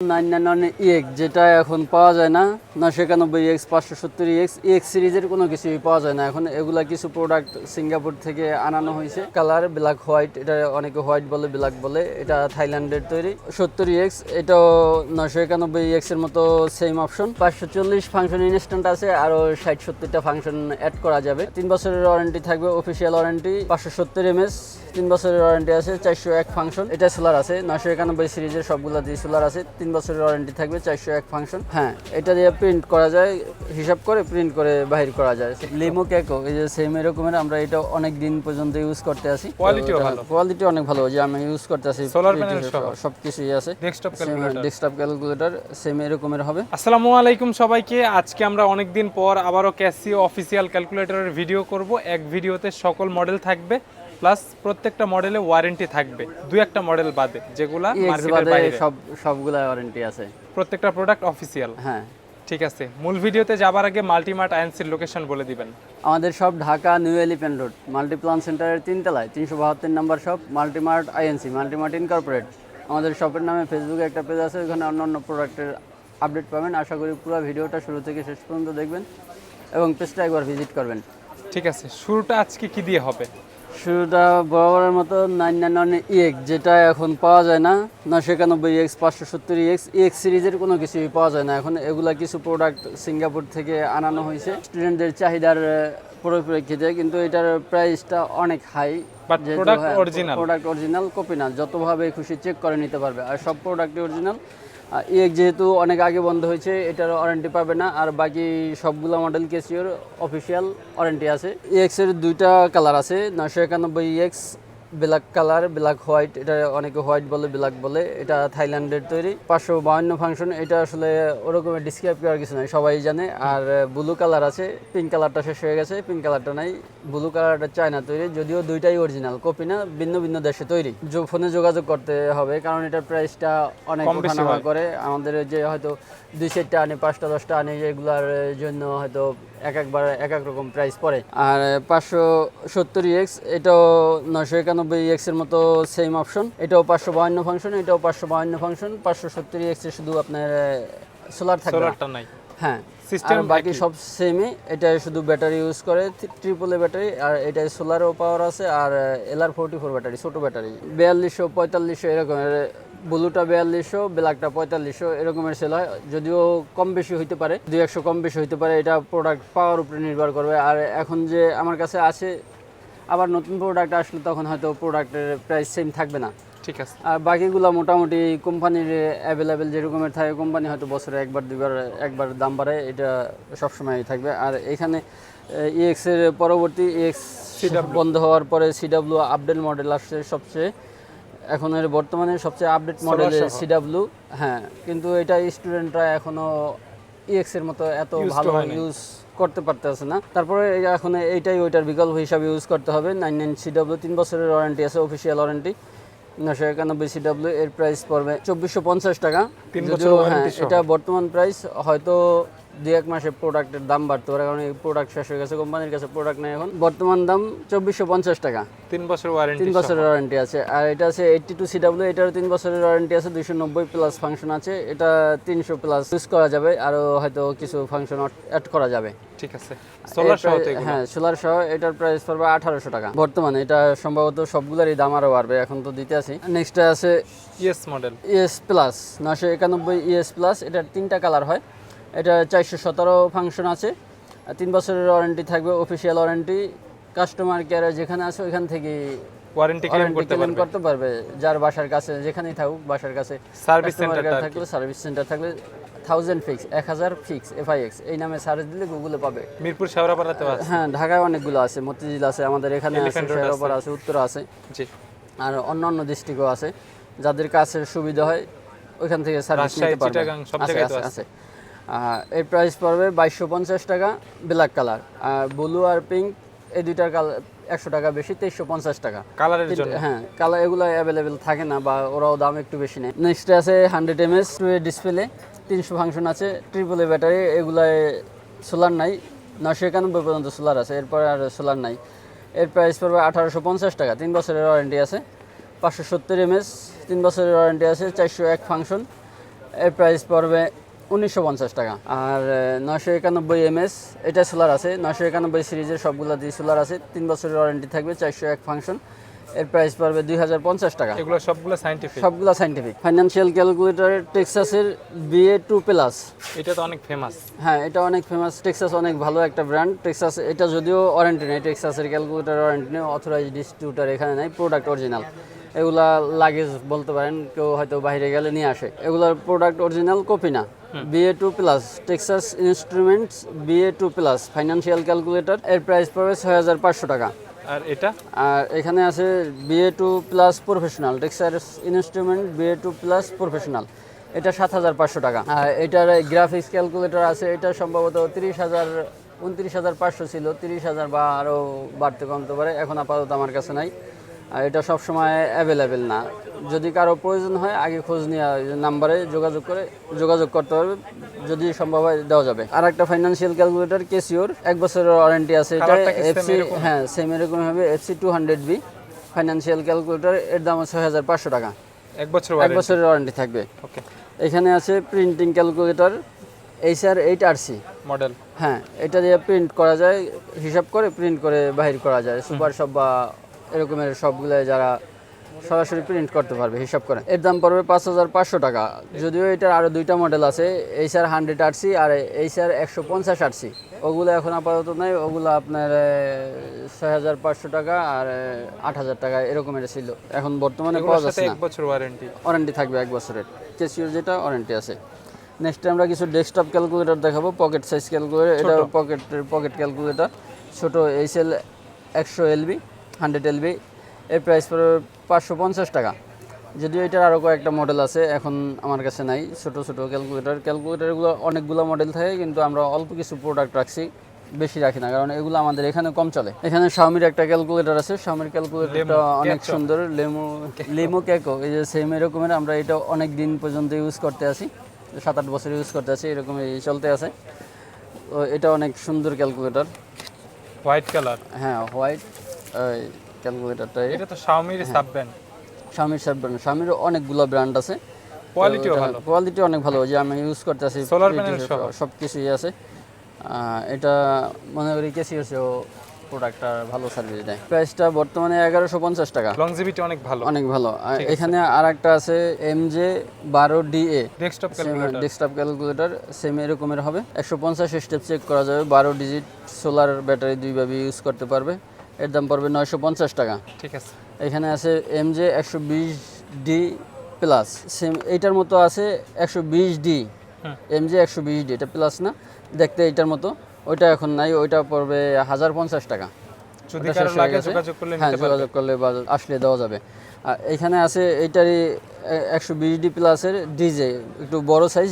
EX যেটা এখন পাওয়া যায় না নশো একানব্বই এক্স পাঁচশো সত্তর এক্স এক্স সিরিজের কোনো কিছুই পাওয়া যায় না। এখন এগুলা কিছু প্রোডাক্ট সিঙ্গাপুর থেকে আনানো হয়েছে। কালার ব্ল্যাক হোয়াইট এটা অনেকে হোয়াইট বলে ব্ল্যাক বলে। এটা থাইল্যান্ডের তৈরি। সত্তর এক্স এটাও নশো একানব্বই এক্সের মতো সেম অপশন পাঁচশো চল্লিশ ফাংশন ইনস্ট্যান্ট আছে, আরও ষাট সত্তরটা ফাংশন অ্যাড করা যাবে। তিন বছরের ওয়ারেন্টি থাকবে অফিসিয়াল ওয়ারেন্টি পাঁচশো সত্তর এমএস তিন বছরের ওয়ারেন্টি আছে, চারশো এক ফাংশন এটা সোলার আছে নশো একানব্বই সিরিজের সবগুলো দিয়ে সোলার আছে। তিন বছরের ওয়ারেন্টি থাকবে চারশো এক ফাংশন হ্যাঁ। এটা দিয়ে প্রিন্ট করা যায় হিসাব করে প্রিন্ট করে বাহির করা যায়। লিমো কেকো এই যে সেম এরকমের আমরা এটা অনেক দিন পর্যন্ত ইউজ করতে আসি। ভালো। কোয়ালিটি অনেক ভালো যে আমি ইউজ করতে আসি সহ। সব কিছুই আছে। Desktop calculator desktop calculator same এরকমের হবে। আসসালামু আলাইকুম সবাইকে আজকে আমরা অনেক দিন পর আবারও ক্যাসিও অফিসিয়াল ক্যালকুলেটরের ভিডিও করব। এক ভিডিওতে সকল মডেল থাকবে। প্লাস প্রত্যেকটা মডেলে ওয়ারেন্টি থাকবে। দুই একটা মডেল বাদে যেগুলা মার্কেটের বাইরে। সব সবগুলা ওয়ারেন্টি আছে। প্রত্যেকটা প্রোডাক্ট অফিসিয়াল হ্যাঁ। ঠিক আছে। মূল ভিডিওতে যাবার আগে মাল্টিমার্ট আইএনসির লোকেশন বলে দিবেন। আমাদের সব Dhaka new elephant road Multiplan সেন্টারের তিনতলায় তিনশো বাহাত্তর number shop Multimart INC Multimart incorporate আমাদের শপের নামে ফেসবুকে একটা পেজ আছে ওখানে অন্য অন্য প্রোডাক্টের আপডেট পাবেন। আশা করি পুরো ভিডিওটা শুরু থেকে শেষ পর্যন্ত দেখবেন এবং পেজটা একবার ভিজিট করবেন। ঠিক আছে। শুরুটা আজকে কি দিয়ে হবে? শুরুটা বরাবরের মতো নাইন নাইন ওয়ান ইএক্স যেটা এখন পাওয়া যায় না। নশো একানব্বই এক্স পাঁচশো সত্তর এক্স এক্স সিরিজের কোনো কিছুই পাওয়া যায় না। এখন এগুলা কিছু প্রোডাক্ট সিঙ্গাপুর থেকে আনানো হয়েছে। স্টুডেন্টদের চাহিদার পরিপ্রেক্ষিতে কিন্তু এটার প্রাইসটা অনেক হাই। প্রোডাক্ট অরিজিনাল কপি না। যতভাবে খুশি চেক করে নিতে পারবে। আর সব প্রোডাক্টই অরিজিনাল ইএক্স যেহেতু অনেক আগে বন্ধ হয়েছে এটার ওয়ারেন্টি পাবে না, আর বাকি সবগুলো মডেল কেসিওর অফিসিয়াল ওয়ারেন্টি আছে। ইএক্সের দুইটা কালার আছে নশো একানব্বই EX black colour black white এটা অনেকে হোয়াইট বলে ব্ল্যাক বলে এটা থাইল্যান্ডের তৈরি। পাঁচশো বাউন্ন ফাংশন এটা আসলে ওরকমের ডিসক্রাইব করার কিছু নাই সবাই জানে। আর ব্লু কালার আছে পিঙ্ক কালারটা শেষ হয়ে গেছে পিঙ্ক কালারটা নাই। ব্লু কালারটা চায়না তৈরি যদিও দুইটাই অরিজিনাল কপি না ভিন্ন ভিন্ন দেশে তৈরি। যো- ফোনে যোগাযোগ করতে হবে কারণ এটার প্রাইসটা অনেক ওঠানামা করে। আমাদের যে হয়তো দুই সেটটা আনে পাঁচটা দশটা আনে এগুলার জন্য হয়তো এক একবার এক এক রকম প্রাইস পড়ে। আর পাঁচশো সত্তর এক্স এটাও নশো একানব্বই এক্সের মতো সেম অপশন এটাও পাঁচশো বাহান্ন ফাংশন এটাও পাঁচশো বাহান্ন ফাংশন পাঁচশো সত্তর এক্স এ শুধু আপনার সোলার থাকবে। সোলারটা নাই। হ্যাঁ আর বাকি সব সেমই এটা শুধু ব্যাটারি ইউজ করে ট্রিপল এ ব্যাটারি আর এটা সোলারও পাওয়ার আছে আর এলআর ফোরটি ফোর ব্যাটারি ছোট ব্যাটারি বিয়াল্লিশশো পঁয়তাল্লিশশো এরকমের ব্লুটা বিয়াল্লিশশো ব্ল্যাকটা পঁয়তাল্লিশশো এরকমের সেল হয়। যদিও কম বেশি হইতে পারে দুই একশো কম বেশি হইতে পারে এটা প্রোডাক্ট পাওয়ার উপরে নির্ভর করবে। আর এখন যে আমার কাছে আছে আবার নতুন প্রোডাক্ট আসলে তখন হয়তো প্রোডাক্টের প্রাইস সেম থাকবে না। ঠিক আছে। আর বাকিগুলো মোটামুটি কোম্পানির অ্যাভেলেবেল যেরকমের থাকে কোম্পানি হয়তো বছরে একবার দুবার একবার দাম বাড়ায় এটা সবসময় থাকবে। আর এখানে ইএক্স এর পরবর্তী ইএক্স বন্ধ হওয়ার পরে সিডাব্লিউ আপডেট মডেল আসছে সবচেয়ে। এখন এর বর্তমানে সবচেয়ে আপডেট মডেল। সিডাব্লিউ হ্যাঁ কিন্তু এটা স্টুডেন্টরা এখনও ইএক্স এর মতো এত ভালো ইউজ করতে পারতেছে না। তারপরে এখন এইটাই ওইটার বিকল্প হিসাবে ইউজ করতে হবে। নাইন নাইন সিডাব্লিউ তিন বছরের ওয়ারেন্টি আছে অফিসিয়াল ওয়ারেন্টি নশো একানব্বই সিডাব্লিউ এর প্রাইস পড়বে চব্বিশশো পঞ্চাশ টাকা। যদিও হ্যাঁ এটা বর্তমান প্রাইস হয়তো দুই এক মাসে প্রোডাক্টের দাম বাড়তে পারে কারণ এই প্রোডাক্ট শেষ হয়ে গেছে কোম্পানির কাছে প্রোডাক্ট নেই এখন। বর্তমান দাম চব্বিশশো পঞ্চাশ টাকা। তিন বছর ওয়ারেন্টি তিন বছরের ওয়ারেন্টি আছে। আর এটা আছে এইটটি টু সিডাব্লিউ এটারও তিন বছরের ওয়ারেন্টি আছে দুইশো নব্বই প্লাস ফাংশন আছে। এটা তিনশো প্লাস ইউজ করা যাবে আরও হয়তো কিছু ফাংশন অ্যাড করা যাবে। ঠিক আছে। সোলার সহ। হ্যাঁ সোলার সহ এটার প্রাইস পড়বে আঠারোশো টাকা। বর্তমানে এটা সম্ভবত সবগুলোরই দাম আরও বাড়বে এখন তো দিতে আছি। নেক্সট আছে ইয়েস মডেল ইএস প্লাস নশো একানব্বই ইএস প্লাস এটার তিনটা কালার হয়। এটা চারশো সতেরো ফাংশন আছে। তিন বছরের ওয়ারেন্টি থাকবে অফিসিয়াল ওয়ারেন্টি কাস্টমার কেয়ারে যেখানে আছে ওইখান থেকে ওয়ারেন্টি ক্লেম করতে পারবে। করতে পারবে। যার বাসার কাছে যেখানেই থাকুক বাসার কাছে সার্ভিস সেন্টার থাকলে সার্ভিস সেন্টার থাকলে থাউজেন্ড ফিক্স এক হাজার ফিক্স এফআইএক্স এই নামে সার্চ দিলে গুগলে পাবে। মিরপুর শেওড়াপাড়াতে আছে। হ্যাঁ ঢাকায় অনেকগুলো আছে মতিঝিল আছে আমাদের এখানে আছে আছে। উত্তরা আছে। জি। আর অন্য অন্য ডিস্ট্রিক্টও আছে। যাদের কাছে সুবিধা হয় ওইখান থেকে সার্ভিস নিতে পারবে। আছে, আছে, এর প্রাইস পড়বে বাইশশো পঞ্চাশ টাকা ব্ল্যাক কালার আর ব্লু আর পিঙ্ক এই দুইটার কালার একশো টাকা বেশি তেইশশো পঞ্চাশ টাকা। কালারের জন্য? হ্যাঁ কালার এগুলো অ্যাভেলেবেল থাকে না বা ওরাও দাম একটু বেশি নেয়। নেক্সট আছে হান্ড্রেড এম এস ডিসপ্লে তিনশো ফাংশন আছে ট্রিপল এ ব্যাটারি এগুলায় সোলার নাই নশো একানব্বই পর্যন্ত সোলার আছে এরপরে আর সোলার নাই। এর প্রাইস পড়বে আঠারোশো পঞ্চাশ টাকা তিন বছরের ওয়ারেন্টি আছে। পাঁচশো সত্তর এম এস তিন বছরের ওয়ারেন্টি আছে চারশো এক ফাংশন এর প্রাইস পড়বে উনিশশো পঞ্চাশ টাকা। আর নশো একানব্বই এমএস এটা সোলার আছে। নশো একানব্বই সিরিজের সবগুলো দিয়ে সোলার আছে। তিন বছরের ওয়ারেন্টি থাকবে চারশো এক ফাংশন। এর প্রাইস পড়বে দুই হাজার পঞ্চাশ টাকা। এগুলো সবগুলো সাইন্টিফিক সবগুলো সাইন্টিফিক ফাইন্যান্সিয়াল ক্যালকুলেটর টেক্সাসের বিএ টু প্লাস এটা তো অনেক ফেমাস হ্যাঁ এটা অনেক ফেমাস টেক্সাস অনেক ভালো একটা ব্র্যান্ড টেক্সাস এটা যদিও ওয়ারেন্টি নেই। টেক্সাসের ক্যালকুলেটর ওয়ারেন্টি নেই। অথরাইজ ডিস্ট্রিবিউটার এখানে নেই। প্রোডাক্ট অরিজিনাল এগুলা লাগেজ বলতে পারেন কেউ হয়তো বাইরে গেলে নিয়ে আসে। এগুলার প্রোডাক্ট অরিজিনাল কপি না। BA two plus Texas instruments BA two plus financial calculator এর প্রাইস পড়বে ছয় হাজার পাঁচশো টাকা। আর এটা? আর এখানে আছে BA two plus professional Texas instrument BA two plus professional এটা সাত হাজার পাঁচশো টাকা। আর এটার গ্রাফিক্স ক্যালকুলেটর আছে এটা সম্ভবত তিরিশ হাজার উনত্রিশ হাজার পাঁচশো ছিল তিরিশ হাজার বা আরও বাড়তে কমতে পারে এখন আপাতত আমার কাছে নাই। আর এটা সবসময় অ্যাভেলেবেল না। যদি কারও প্রয়োজন হয় আগে খোঁজ নিয়ে নাম্বারে যোগাযোগ করে যোগাযোগ করতে পারবে। যদি সম্ভব হয় দেওয়া যাবে। আর একটা ফাইন্যান্সিয়াল ক্যালকুলেটর কেসিওর এক বছরের ওয়ারেন্টি আছে। এটা এফসি হ্যাঁ সেম এরকম হবে। FC two hundred B financial calculator এর দাম ছয় হাজার পাঁচশো টাকা। এক বছর এক বছরের ওয়ারেন্টি থাকবে। ওকে এখানে আছে printing calculator HR eight R C model হ্যাঁ এটা দিয়ে প্রিন্ট করা যায় হিসাব করে প্রিন্ট করে বাহির করা যায়। সুপার শপ বা এরকমের সবগুলো যারা সরাসরি প্রিন্ট করতে পারবে হিসাব করে। এর দাম পড়বে পাঁচ হাজার পাঁচশো টাকা। যদিও এটার আরও দুইটা মডেল আছে এইচআর হান্ড্রেড আরসি আর এইচআর একশো পঞ্চাশ আরসি ওগুলো এখন আপাতত নাই ওগুলো আপনার ছয় হাজার পাঁচশো টাকা আর আট হাজার টাকা এরকমের ছিল। এখন বর্তমানে পাওয়া যাচ্ছে না। এক বছর ওয়ারেন্টি ওয়ারেন্টি থাকবে এক বছরের। কেসিওর যেটা ওয়ারেন্টি আছে। নেক্সট আমরা কিছু ডেস্কটপ ক্যালকুলেটর দেখাবো পকেট সাইজ ক্যালকুলেটর এটা পকেট পকেট ক্যালকুলেটর ছোট এইচএল একশো এলবি হান্ড্রেড এলবি এর প্রাইস পড়বে পাঁচশো পঞ্চাশ টাকা। যদিও এটার আরও কয়েকটা মডেল আছে এখন আমার কাছে নাই। ছোট ছোট ক্যালকুলেটার ক্যালকুলেটরগুলো অনেকগুলো মডেল থাকে কিন্তু আমরা অল্প কিছু প্রোডাক্ট রাখছি বেশি রাখি না কারণ এগুলো আমাদের এখানে কম চলে। এখানে শাওমির একটা ক্যালকুলেটর আছে শাওমির ক্যালকুলেটরটা অনেক সুন্দর লেমো লেমো ক্যাকো এই যে সেম এরকমের আমরা এটা অনেক দিন পর্যন্ত ইউজ করতে আছি সাত আট বছর ইউজ করতে আছি এরকম চলতে আছে। তো এটা অনেক সুন্দর ক্যালকুলেটর হোয়াইট কালার হ্যাঁ হোয়াইট ক্যালকুলেটরটা এটা তো শাওমির ব্র্যান্ড স্বামীর অনেকগুলো ব্র্যান্ড আছে। কোয়ালিটিও ভালো। কোয়ালিটি অনেক ভালো। যে আমি ইউজ করতেছি panel সহ? সব। কিছুই আছে। এটা মনে করি কেসি হচ্ছে প্রোডাক্টটা ভালো সার্ভিস দেয়। প্রাইসটা বর্তমানে এগারোশো পঞ্চাশ টাকা। লংজিভিটি অনেক ভালো। অনেক ভালো। এখানে আর একটা আছে এম জে বারো DA desktop desktop calculator same এরকমের হবে। একশো পঞ্চাশ স্টেপ চেক করা যাবে। বারো ডিজিট সোলার ব্যাটারি দুইভাবে ইউজ করতে পারবে। এর দাম পড়বে নয়শো পঞ্চাশ টাকা। ঠিক আছে। এখানে আছে এম জে একশো বিশ ডি প্লাস সেম এইটার মতো আছে একশো বিশ ডি এম জে একশো বিশ ডি এটা প্লাস না? দেখতে এইটার মতো। ওইটা এখন নাই ওইটা পড়বে হাজার পঞ্চাশ টাকা। হয়ে। যোগাযোগ করলে হ্যাঁ আসলে দেওয়া যাবে। এখানে আছে এটারই একশো বিশ ডি প্লাসের ডিজে একটু বড় সাইজ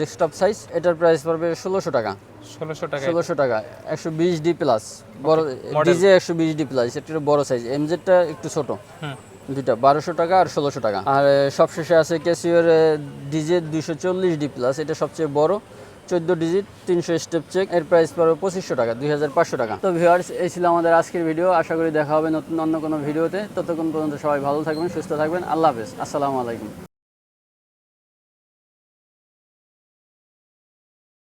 ডেস্কটপ সাইজ এটার প্রাইস পড়বে ষোলোশো টাকা। ষোলোশো টাকা ষোলোশো টাকা একশো বিশ ডি প্লাস বড় ডিজে একশো বিশ ডি প্লাস এটা বড় সাইজ এমজেডটা একটু ছোট। হুম। দুইটা, বারোশো টাকা আর ষোলোশো টাকা। আর সবশেষে আছে ক্যাসিওর ডিজিট দুইশো চল্লিশ ডি প্লাস এটা সবচেয়ে বড়। চোদ্দ ডিজিট তিনশো স্টেপ চেক এর প্রাইস পড়বে পঁচিশশো টাকা, দুই হাজার পাঁচশো টাকা। তো ভিউয়ার্স এই ছিল আমাদের আজকের ভিডিও আশা করি দেখা হবে নতুন অন্য কোনো ভিডিওতে ততক্ষণ পর্যন্ত সবাই ভালো থাকবেন, সুস্থ থাকবেন, আল্লাহ হাফেজ, আসসালামু আলাইকুম।